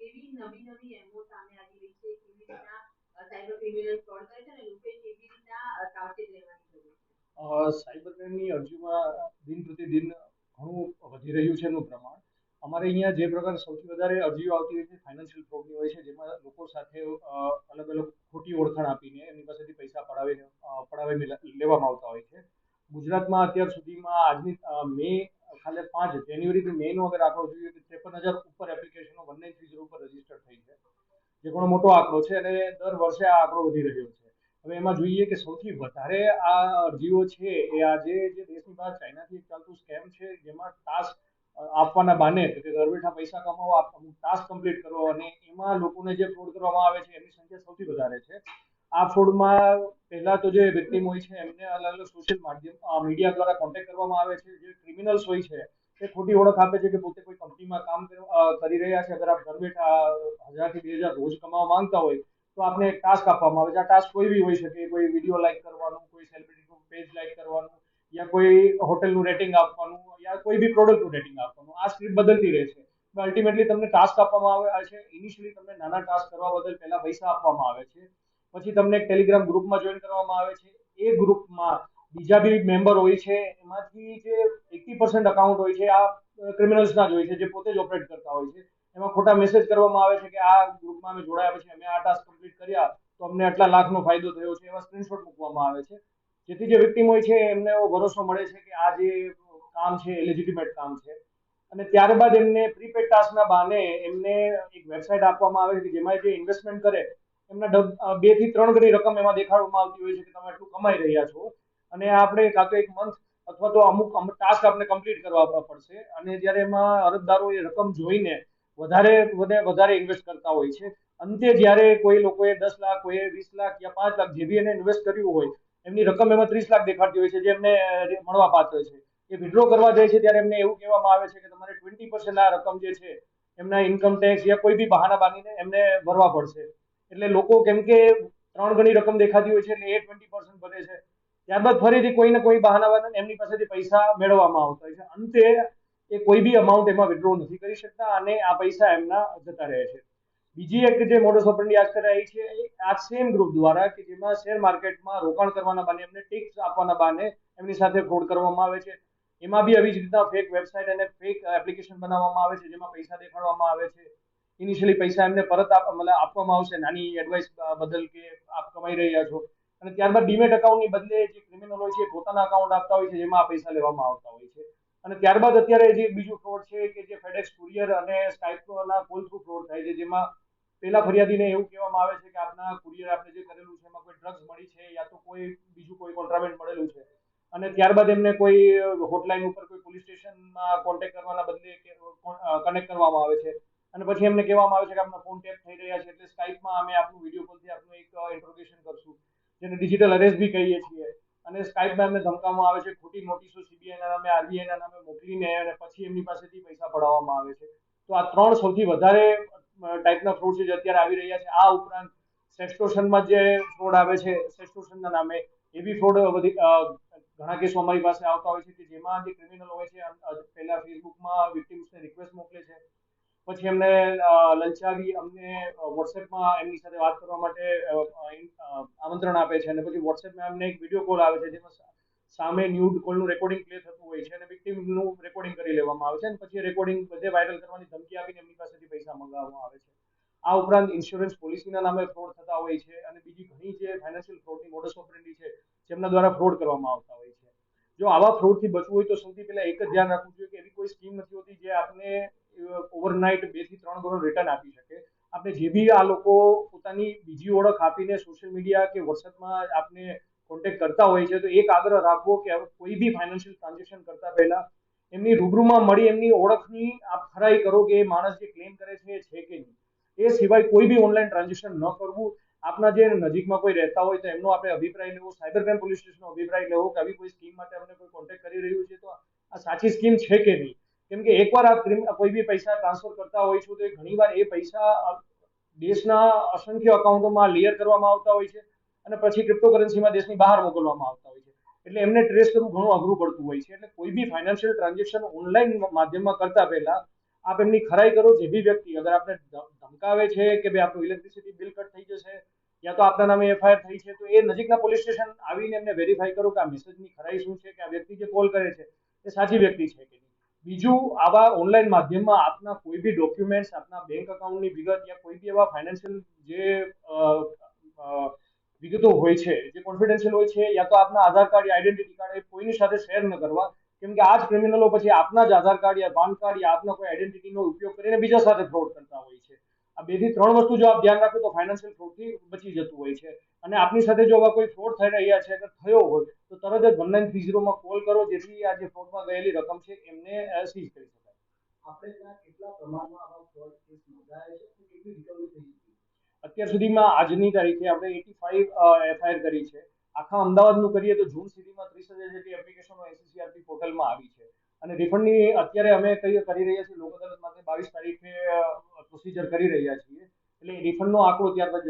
નવી નવી એમો સામે આવી રહી છે કેવી રીતના સાયબર ક્રિમિનલ ફ્રોડ કરે છે અને લોકોએ કેવી રીતના સાવચેત રહેવાની જરૂર છે? સાયબર ક્રાઇમની અરજીમાં દિન પ્રતિદિન ઘણું વધી રહ્યું છે એનું પ્રમાણ. અમારે અહીંયા જે પ્રકાર સૌથી વધારે અરજીઓ આવતી હોય છે ફાઇનાન્શિયલ ફ્રોડની હોય છે જેમાં લોકો સાથે અલગ અલગ ખોટી ઓળખાણ આપીને એમની પાસેથી પૈસા પડાવીને અ, પડાવી લેવામાં આવતા હોય છે. ગુજરાતમાં અત્યાર સુધીમાં આજની મે ખાલી પાંચ જાન્યુઆરીથી મેનો અગર આંકડો જોઈએ તો ત્રેપન હજાર ઉપર એપ્લિકેશનો બંને ફીઝર ઉપર રજિસ્ટર થઈ છે. જે ઘણો મોટો આંકડો છે અને દર વર્ષે આ આંકડો વધી રહ્યો છે. હવે એમાં જોઈએ કે સૌથી વધારે આ અરજીઓ છે એ આજે જે દેશની બહાર ચાઇનાથી ચાલતું સ્કેમ છે જેમાં ટાસ્ક આપવાના બાને કે ઘર બેઠા પૈસા કમાવો અમુક ટાસ્ક કમ્પ્લીટ કરો અને એમાં લોકોને જે ફ્રોડ કરવામાં આવે છે એની સંખ્યા સૌથી વધારે છે. આ ફ્રોડમાં પહેલા તો જે વિક્ટિમ હોય છે, એમને અલગ અલગ સોશિયલ માધ્યમ મીડિયા દ્વારા કોન્ટેક્ટ કરવામાં આવે છે. જે ક્રિમિનલ્સ હોય છે, એ ખોટી ઓળખ આપે છે કે પોતે કોઈ કંપનીમાં કામ કરી રહ્યા છે. અગર આપ ઘર બેઠા હજારથી બે હજાર રોજ કમાવા માંગતા હોય, તો આપને એક ટાસ્ક આપવામાં આવે છે. આ ટાસ્ક કોઈ બી હોઈ શકે, કોઈ વીડિયો લાઈક કરવાનું, કોઈ સેલિબ્રિટીનું પેજ લાઈક કરવાનું, યા કોઈ હોટેલનું રેટિંગ આપવાનું, યા કોઈ બી પ્રોડક્ટનું રેટિંગ આપવાનું. આ સ્ક્રિપ્ટ બદલતી રહે છે. અલ્ટિમેટલી તમને ટાસ્ક આપવામાં આવે છે. ઇનિશિયલી તમને નાના ટાસ્ક કરવા બદલ પહેલા પૈસા આપવામાં આવે છે. પછી તમને ટેલિગ્રામ ગ્રુપમાં જોઈન કરવામાં આવે છે. એ ગ્રુપમાં બીજા બી મેમ્બર હોય છે, એમાંથી જે એટી પર્સન્ટ અકાઉન્ટ હોય છે, આ ક્રિમિનલ્સના જ હોય છે, જે પોતે જ ઓપરેટ કરતા હોય છે. એમાં ખોટા મેસેજ કરવામાં આવે છે કે આ ગ્રુપમાં અમે જોડાયા પછી અમે આ ટાસ્ક કમ્પ્લીટ કર્યા તો અમને આટલા લાખનો ફાયદો થયો છે, એવા સ્ક્રીનશોટ મૂકવામાં આવે છે. જેથી જે વિક્ટિમ હોય છે, એમને એવો ભરોસો મળે છે કે આ જે કામ છે, એ કામ છે. અને ત્યારબાદ એમને પ્રીપેડ ટાસ્કના બહાને એમને એક વેબસાઇટ આપવામાં આવે છે કે જેમાં જે ઇન્વેસ્ટમેન્ટ કરે એમના બેથી ત્રણ ગણી રકમ એમાં દેખાડવામાં આવતી હોય છે કે તમે આટલું કમાઈ રહ્યા છો. અને આપણે કાં તો એક મંથ અથવા તો અમુક ટાસ્ક આપણે કમ્પ્લીટ કરવા પડશે. અને જ્યારે એમાં અરજદારો એ રકમ જોઈને વધારે, વધે, વધારે ઇન્વેસ્ટ કરતા હોય છે. અંતે જ્યારે કોઈ લોકોએ દસ લાખ કોઈએ વીસ લાખ યા પાંચ લાખ જે બી એને ઇન્વેસ્ટ કર્યું હોય, એમની રકમ એમાં ત્રીસ લાખ દેખાડતી હોય છે, જે એમને મળવા પાત્ર છે. એ વિડ્રો કરવા જાય છે ત્યારે એમને એવું કહેવામાં આવે છે કે તમારે ટ્વેન્ટી પર્સન્ટ આ રકમ જે છે, એમના ઇન્કમ ટેક્સ યા કોઈ બી બહાના બાંધીને એમને ભરવા પડશે. એટલે લોકો કેમ કે ત્રણ ગણી રકમ દેખાતી હોય છે એટલે એ ટ્વેન્ટી પર્સન્ટ ભરે છે. ત્યારબાદ ફરીથી કોઈ ને કોઈ બહાના એમની પાસેથી પૈસા મેળવવામાં આવતા હોય છે. અંતે એ કોઈ બી અમાઉન્ટ એમાં વિડ્રો નથી કરી શકતા અને આ પૈસા એમના જતા રહે છે. બીજી એક જે મોડસ ઓપરેન્ડી આજકાલ કરાઈ છે આ સેમ ગ્રુપ દ્વારા કે જેમાં શેર માર્કેટમાં રોકાણ કરવાના બહાને એમને ટિપ્સ આપવાના બહાને એમની સાથે ફ્રોડ કરવામાં આવે છે. એમાં બી આવી જ રીતના ફેક વેબસાઇટ અને ફેક એપ્લિકેશન બનાવવામાં આવે છે જેમાં પૈસા દેખાડવામાં આવે છે. ઇનિશિયલી પૈસા એમને પરત આપવામાં આવશે, નાની એડવાઇસ બદલ કે આપ કમાઈ રહ્યા છો. અને ત્યારબાદ ડીમેટ અકાઉન્ટની બદલે જે ક્રિમિનલ હોય છે પોતાના અકાઉન્ટ આપતા હોય છે, જેમાં આ પૈસા લેવામાં આવતા હોય છે. અને ત્યારબાદ અત્યારે જે બીજું ફ્રોડ છે કે જે ફેડેક્સ કુરિયર અને સ્કાઇપના કોલ થ્રુ ફ્રોડ થાય છે, જેમાં પેલા ફરિયાદીને એવું કહેવામાં આવે છે કે આપના કુરિયર આપણે જે કરેલું છે, એમાં કોઈ ડ્રગ્સ મળી છે યા તો કોઈ બીજું કોઈ કોન્ટ્રાબેન્ડ મળેલું છે. અને ત્યારબાદ એમને કોઈ હોટલાઇન ઉપર કોઈ પોલીસ સ્ટેશનમાં કોન્ટેક્ટ કરવાના બદલે કે કનેક્ટ કરવામાં આવે છે. અને પછી એમને કહેવામાં આવે છે કે આપના ફોન ટેપ થઈ રહ્યા છે, એટલે સ્કાઇપમાં અમે આપનું વીડિયો કોલથી આપનું એક ઇન્ટ્રોગેશન કરશું, જેને ડિજિટલ અરેસ્ટ બી કહીએ છીએ. અને સ્કાઇપમાં એમને ધમકાવવામાં આવે છે, ખોટી નોટિસો સીબીઆઈના નામે, આરબીઆઈના નામે મોકલીને અને પછી એમની પાસેથી પૈસા પડાવવામાં આવે છે. તો આ ત્રણ સૌથી વધારે ટાઈપના ફ્રોડ છે જે અત્યારે આવી રહ્યા છે. આ ઉપરાંત સેક્સટોશનમાં જે ફ્રોડ આવે છે સેક્સટોશનના નામે, એ બી ફ્રોડ વધી ઘણા કેસો અમારી પાસે આવતા હોય છે કે જેમાં જે ક્રિમિનલ હોય છે પહેલા ફેસબુકમાં વિક્ટિમ્સને રિક્વેસ્ટ મોકલે છે. પછી એમને લલચાવી અમને વોટ્સએપમાં એમની સાથે વાત કરવા માટે આમંત્રણ આપે છે અને પછી વોટ્સએપમાં એમને એક વીડિયો કોલ આવે છે જેમાં સામે ન્યૂડ કોલનું રેકોર્ડિંગ પ્લે થતું હોય છે અને વિક્ટિમનું રેકોર્ડિંગ કરી લેવામાં આવે છે અને પછી રેકોર્ડિંગ બધે વાયરલ કરવાની ધમકી આપીને એમની પાસેથી પૈસા મંગાવવામાં આવે છે. આ ઉપરાંત ઇન્સ્યોરન્સ પોલિસીના નામે ફ્રોડ થતા હોય છે અને બીજી ઘણી જે ફાઇનાન્શિયલ ફ્રોડની મોડસ ઓપરેન્ડી છે જેમના દ્વારા ફ્રોડ કરવામાં આવતા હોય છે. જો આવા ફ્રોડથી બચવું હોય તો સૌથી પહેલા એક જ ધ્યાન રાખવું જોઈએ કે એવી કોઈ સ્કીમ નથી હોતી જે આપને ઓવરનાઇટ બેથી ત્રણ ગણો રિટર્ન આપી શકે. આપણે જે બી આ લોકો પોતાની બીજી ઓળખ આપીને સોશિયલ મીડિયા કે વોટ્સએપમાં આપને કોન્ટેક્ટ કરતા હોય છે, તો એક આગ્રહ રાખવો કે કોઈ બી ફાઇનાન્શિયલ ટ્રાન્ઝેક્શન કરતા પહેલા એમની રૂબરૂમાં મળી એમની ઓળખની આપ ખરાઈ કરો કે એ માણસ જે ક્લેમ કરે છે એ છે કે નહીં. એ સિવાય કોઈ બી ઓનલાઈન ટ્રાન્ઝેક્શન ન કરવું. આપના જે નજીકમાં કોઈ રહેતા હોય તો એમનો આપણે અભિપ્રાય લેવો સાયબર ક્રાઇમ પોલીસ સ્ટેશનનો અભિપ્રાય લેવો કે આવી કોઈ સ્કીમ માટે અમને કોઈ કોન્ટેક્ટ કરી રહ્યું છે તો આ સાચી સ્કીમ છે કે નહીં? કેમ કે એકવાર આપ કોઈ બી પૈસા ટ્રાન્સફર કરતા હોય છો તો એ ઘણીવાર એ પૈસા દેશના અસંખ્ય અકાઉન્ટોમાં લેયર કરવામાં આવતા હોય છે અને પછી ક્રિપ્ટોકરન્સીમાં દેશની બહાર મોકલવામાં આવતા હોય છે. એટલે એમને ટ્રેસ કરવું ઘણું અઘરું પડતું હોય છે. એટલે કોઈ બી ફાઇનાન્શિયલ ટ્રાન્ઝેક્શન ઓનલાઈન માધ્યમમાં કરતા પહેલા આપ એમની ખરાઈ કરો જે બી વ્યક્તિ, અગર આપને ધમકાવે છે કે ભાઈ આપણું ઇલેક્ટ્રિસિટી બિલ કટ થઈ જશે, યા તો આપના નામે એફઆઈઆર થઈ છે, તો એ નજીકના પોલીસ સ્ટેશન આવીને એમને વેરીફાઈ કરો કે આ મેસેજની ખરાઈ શું છે, કે આ વ્યક્તિ જે કોલ કરે છે, એ સાચી વ્યક્તિ છે કે નહીં. બીજું, આવા ઓનલાઈન માધ્યમમાં આપના કોઈ બી ડોક્યુમેન્ટ્સ આપના બેંક અકાઉન્ટની વિગત યા કોઈ બી એવા ફાઇનાન્શિયલ જે વિગતો હોય છે, જે કોન્ફિડેન્શિયલ હોય છે, યા તો આપના આધાર કાર્ડ આઈડેન્ટિટી કાર્ડ એ કોઈની સાથે શેર ન કરવા કેમ કે આ જ ક્રિમિનલો પછી આપના જ આધાર કાર્ડ યા પાન કાર્ડ યા આપના કોઈ આઈડેન્ટિટીનો ઉપયોગ કરીને બીજા સાથે ફ્રોડ કરતા હોય છે. આ બેથી ત્રણ વસ્તુ જો આપ ધ્યાન રાખો તો ફાઇનાન્શિયલ ફ્રોડથી બચી જતું હોય છે. અને આપની સાથે જો આવા કોઈ ફ્રોડ થઈ રહ્યા છે કે થયો હોય તો તરત જ વન નાઇન થ્રી ઝીરોમાં કોલ કરો જેથી આ જે ફ્રોડમાં ગયેલી રકમ છે એમને સીઝ કરી શકાય. આપણે ત્યાં કેટલા પ્રમાણમાં આવા ફ્રોડ કેસ નોંધાયા છે કેટલી રિકવરી થઈ અત્યાર સુધીમાં આજની તારીખે આપણે એટી ફાઈવ એફઆઈઆર કરી છે. આખા અમદાવાદનું કરીએ તો જૂન સુધીમાં ત્રીસ હજાર જેટલી એપ્લિકેશનો એનસીસીઆરપી પોર્ટલમાં આવી છે. અને રિફંડની અત્યારે અમે કઈ કરી રહ્યા છીએ લોક અદાલત બાવીસ તારીખે પ્રોસિજર કરી રહ્યા છીએ. એટલે રિફંડનો આંકડો ત્યારબાદ